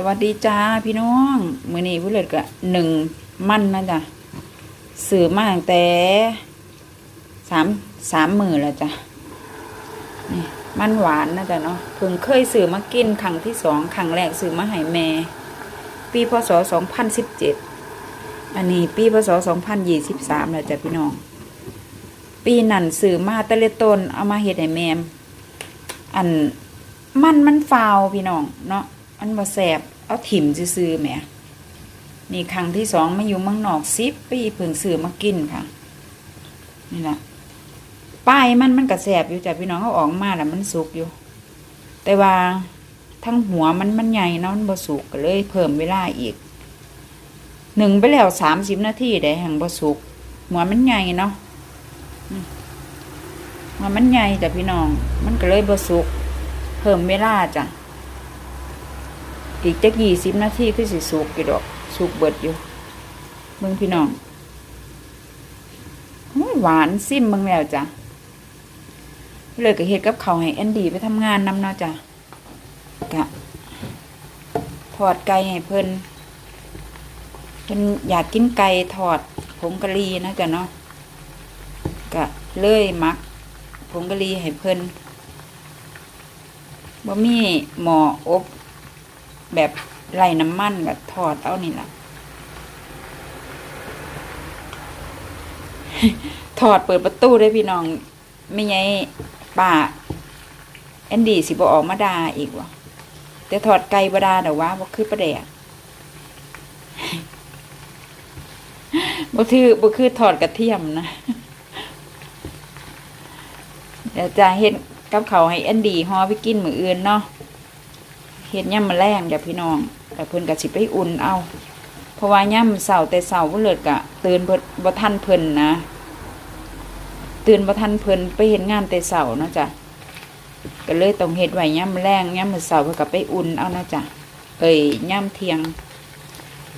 สวัสดีจ้าพี่น้องมือนี้ผู้เลิศก็หนึ่งมั่นนะจ๊ะสื่อมาตั้งแต่สามสามมือแล้วจ้ะนี่มันหวานนะจ๊ะเนาะเพิ่งเคยสื่อมากินครั้งที่สองครั้งแรกสื่อมาให้แม่ ปีพศสองพันสิบเจ็ดอันนี้ปีพศสองพันยี่สิบสามแล้วจ้ะพี่น้อง ปีนั่นสื่อมาตะเลตนเอามาเฮ็ดให้แม่อันมันมันฟาวพี่น้องเนาะ มันบ่แสบเอาถิ่มซื่อๆแหมนี่ครั้งที่สองมาอยู่เมืองนอกสิบปีเพิ่งซื้อมากินค่ะ นี่แหละป้ายมันมันก็แสบอยู่จ้ะพี่น้องเขาออกมาแล้วมันสุกอยู่ แต่ว่าทั้งหัวมันมันใหญ่เนาะมันบ่สุกก็เลยเพิ่มเวลาอีกหนึ่งไปแล้วสามสิบนาทีได้แห่งบ่สุกหัวมันใหญ่เนาะอืมหัวมันใหญ่จ้ะพี่น้อง มันก็เลยบ่สุก เพิ่มเวลาจ้ะ อีกจักยี่สิบนาทีคือสิสุกอยู่ดอกสุกเบิดอยู่เบิ่งพี่น้องหวานซิมเบิ่งแล้วจ้ะเลยก็เฮ็ดกับเขาให้แอนดี้ไปทำงานนำเนาะจ้ะกะทอดไก่ให้เพิ่นเพิ่นอยากกินไก่ทอดผงกะหรี่นะจ้ะเนาะกะเลยมักผงกะหรี่ให้เพิ่นบ่มีหม้ออบ แบบไล่น้ำมันแบบทอดเอานี่ล่ะถอดเปิดประตูได้พี่น้องไม่ไงป้าแอนดี้สิบออกมาดาอีกวะแต่ถอดไก่บดาแต่ว่าบ่คือประเดกบ่คือบ่คือถอดกระเทียมนะเดี๋ยวจะเห็นกับเขาให้แอนดี้ฮอไปกินมืออื่นเนาะ เฮ็ดย่ำมาแรงเดี๋ยวพี่น้อง แต่เพิ่นก็สิไปอุ่นเอา เพราะว่าย่ำเสาแต่เสาบ่เลิศกะตื่นเบ่ทันเพิ่นนะ ตื่นบ่ทันเพิ่นไปเฮ็ดงานแต่เสาเนาะจ้ะก็เลยต้องเฮ็ดไว้ย่ำแรงย่ำมือเสาเพิ่นก็ไปอุ่นเอานะจ้ะเอ้ยย่ำเทียง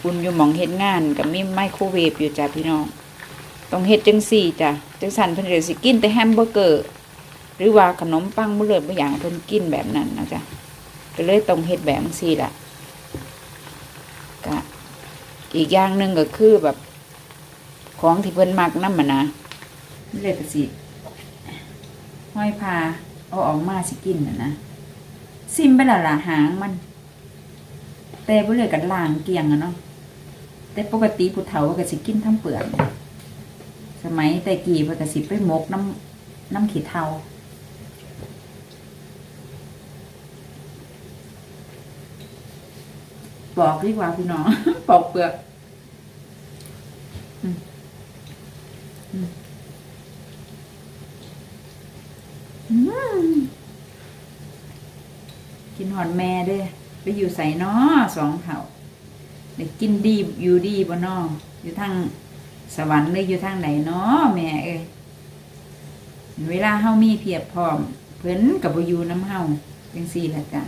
อุ่นอยู่หมองเฮ็ดงานก็มีไมโครเวฟอยู่จ้ะพี่น้องต้องเฮ็ดจังซี่จ้ะจังซั่นเพิ่นก็สิกินแต่แฮมเบอร์เกอร์ หรือว่าขนมปังบ่เลิศบ่อย่างเพิ่นกินแบบนั้นนะจ้ะ ก็เลยต้องเฮ็ดแบบสี่ละก็อีกอย่างหนึ่งก็คือแบบ ของที่เพิ่นมักน้ำมันนะนี่เลยก็สิห้อยพาเอาออกมาสิกินน่ะนะซิมไปละละหางมันแต่บ่เลยกันล่างเกลียงอะเนาะแต่ปกติผู้เฒ่าก็สิกินทั้งเปลือกสมัยแต่กี้เพิ่นก็สิไปหมกน้ำน้ำขี้เถ้า ปอกดีกว่าพี่น้อง ปอกเปลือกกินหอนแม่เด้ ไปอยู่ใส่นอสองเถ่าเด็กกินดีอยู่ดีบ่นออยู่ทางสวรรค์หรืออยู่ทางไหนนอแม่เอ้ยเวลาเฮามีเพียบพร้อม เพิ่นกับบ่อยู่น้ำเฮาจังซี่หละจ้ะ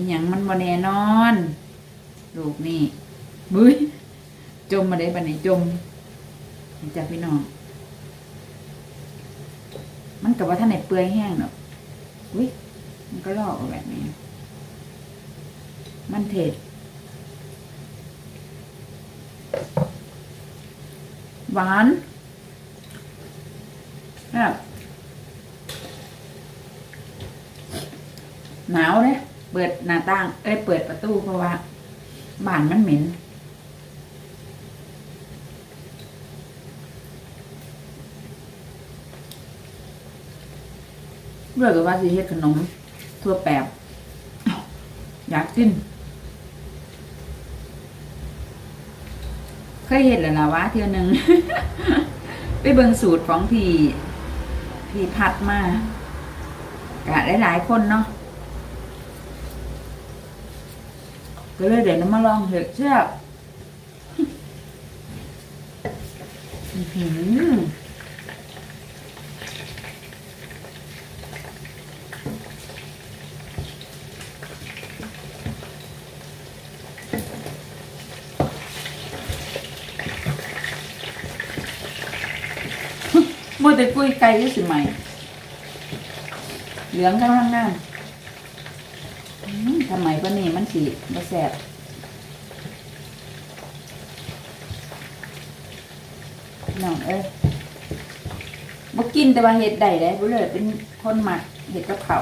อีหยังมันบ่แน่นอนลูกนี่บุ้ยจมมาได้บัดนี้จมจ้ะพี่น้อง มันกับว่าท่านไหนเปื่อยแห้งเนาะอุ้ยมันก็ลอกออกแบบนี้ มันเผ็ดหวานแบบหนาวเลย เปิดหน้าต่าง เอ้ยเปิดประตูเพราะว่าบ้านมันเหม็นเลือกว่าสิเฮ็ดขนมทั่วแปบ อยากกิน เคยเห็นแล้วนะว่าเที่ยนึง ไปเบิ่งสูตรของพี่พี่พัดมากะหลายๆคนเนาะ ก็เลยเดี๋ยวมาลองเห็ดเชือกอื้อหือมัวแต่กุ้ยไก่ยุ่สิใหม่เหลืองกำลังงามอืม ทำไมวันนี้มันสีมาแสบน้องเอ้ยบ่กินแต่ว่าเห็ดได้เลยผู้เลยเป็นคนหมักเห็ดกับเขา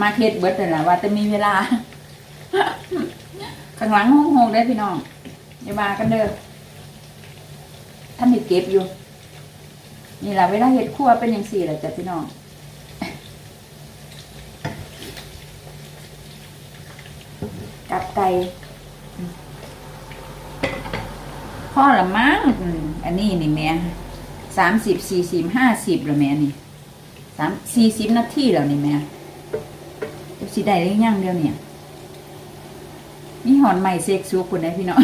มาเห็ดเบิดแต่ละว่าแต่มีเวลา ข้างหลังห้องหงได้พี่น้องอย่ามากันเด้อท่านเห็ดเก็บอยู่ นี่แหละเวลาเห็ดคั่วเป็นอย่างสี่แหละจ้ะพี่น้อง กับ ไก่อืมพ่อละมั้งอันนี้นี่แม่สามสิบสี่สิบห้าสิบล้วแม่นี่สามสี่สิบนาทีแล้วนี่แม่จะสิได้หรือยังเดียวเนี่ย มีหอนใหม่เซ็กซูคุณได้พี่น้อง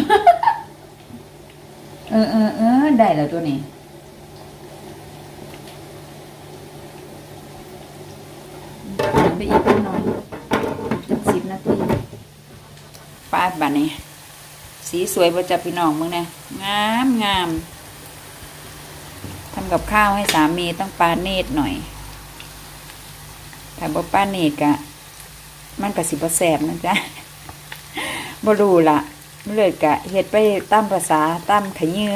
เออเออเออได้แล้วตัวนี้ไปอีกนิดหน่อยจักสิบนาที ปาดบานี้ สีสวยประจับพี่น้องมึงนี่ยงามงามทำกับข้าวให้สามีต้องปาเนตหน่อยถ้าบ่ป้าเนตกะ มันกะสิบ่แสบนะจ๊ะบ่รู้ละมันเลยกะเฮ็ดไปตามภาษาตามขยือ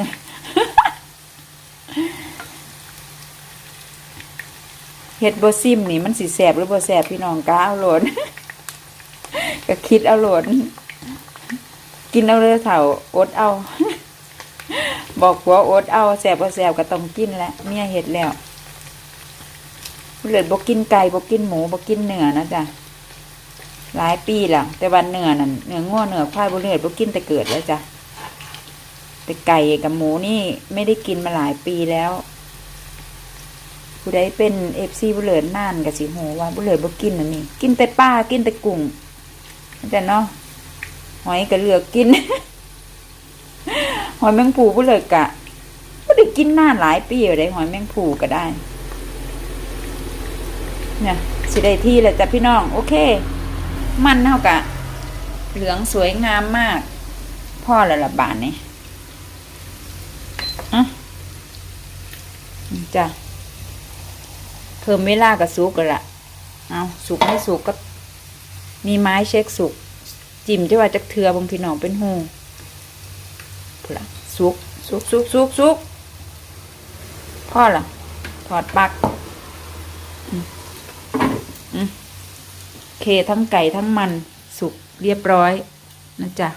เฮ็ดบ่ซิมนี่มันสิแสบหรือบ่แสบพี่น้องกะเอาหลดก็คิดเอาหลด กินเอาเลยเถ่าอดเอา บอกผัวอดเอาแสบบ่แสบก็ต้องกินแหละเมียเฮ็ดแล้วเลือดบ่กินไก่บ่กินหมูบ่กินเนื้อนะจ๊ะหลายปีแล้วแต่วันเนื้อนั่นเนื้อง้อเนื้อควายบ่เลือดบ่กินแต่เกิดแล้วจ้ะแต่ไก่กับหมูนี่ไม่ได้กินมาหลายปีแล้วผู้ใดเป็นเอฟซีบุเหลินน่านกับสิโหว่าบุเหลินบ่กินอันนี้ กินแต่ปลากินแต่กุ้งแต่เนาะ หอยก็เลือกกิน หอยแมงผูบุเลินกะบ่ได้กินนานหลายปีอยู่ได้หอยแมงผูก็ได้ เนี่ยสิได้ที่แหละจ้ะพี่น้อง โอเค มันเท่ากะ เหลืองสวยงามมาก พ่อละละบาทนี่อะจ้ะเพิ่มเวลากับสุกกันละเอาสุกไม่สุกก็มีไม้เช็คสุก จิ้มที่ว่าจะเทือบางพี่น้องเป็นหูพุ่ละสุกสุกสุกสุกสุกพ่อละถอดปักเคทั้งไก่ทั้งมันสุกเรียบร้อยนะจ๊ะ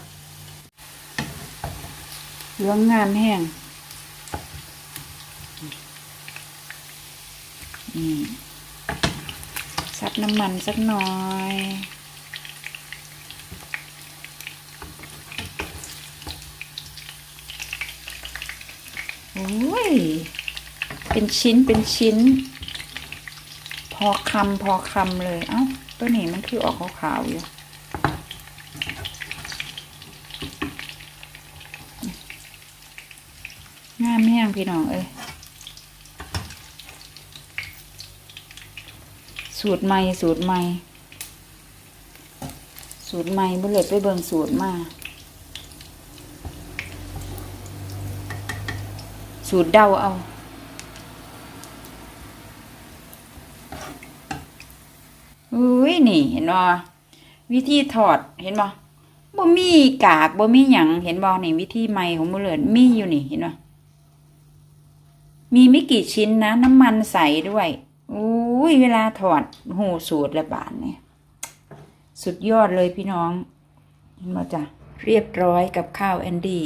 เหลืองงามแห้งนี่ซับน้ำมันสักหน่อย โอ้ย เป็นชิ้นเป็นชิ้น พอคำพอคำเลย เอ้า ตัวนี้มันคือออกขาวๆอยู่งามแห้งพี่น้องเอ้ยสูตรใหม่สูตรใหม่สูตรใหม่บุเลยไปเบิงสูตรมา สูตรเดาเอา อุ้ยนี่เห็นบ่วิธีถอดเห็นบ่บ่มีกากบ่มีหยังเห็นบ่นี่วิธีใหม่ของบุเลยมีอยู่นี่เห็นบ่มีไม่กี่ชิ้นนะ น้ำมันใสด้วยอุ้ยเวลาถอดหูสูตรละบาทเนี่ยสุดยอดเลยพี่น้องเห็นมาจ้ะเรียบร้อยกับข้าวแอนดี้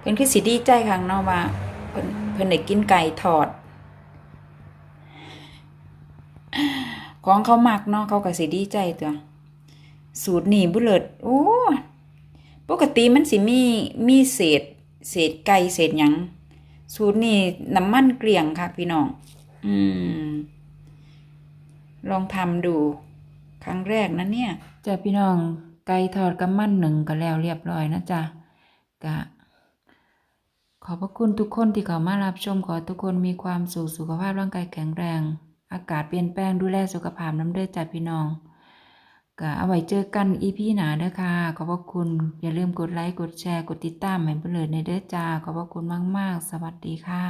เพิ่นคือสิดีใจข้างนอกว่าเพิ่นเพิ่นได้กินไก่ทอด ของเขามักเนาะเขาก็สิดีใจตัวสูตรนี่บุเลิศโอ้ปกติมันสิมีมีเศษ เศษไก่เศษหยังสูตรนี่น้ำมันเกลี่ยงค่ะพี่น้อง อืม ลองทำดู ครั้งแรกนะเนี่ยจ้ะพี่น้อง ไก่ทอดกับมันหนึ่งก็แล้วเรียบร้อยนะจ๊ะกะ ขอบพระคุณทุกคนที่เข้ามารับชมขอทุกคนมีความสุขสุขภาพร่างกายแข็งแรง อากาศเปลี่ยนแปลงดูแลสุขภาพน้ำเดือจ้ะพี่น้องก็เอาไว้เจอกันอีพีหนาเด้อค่ะ ขอบพระคุณอย่าลืมกดไลค์กดแชร์กดติดตามให้เพื่อนเลยในเด้อจ้าขอบพระคุณมาก ๆ สวัสดีค่ะ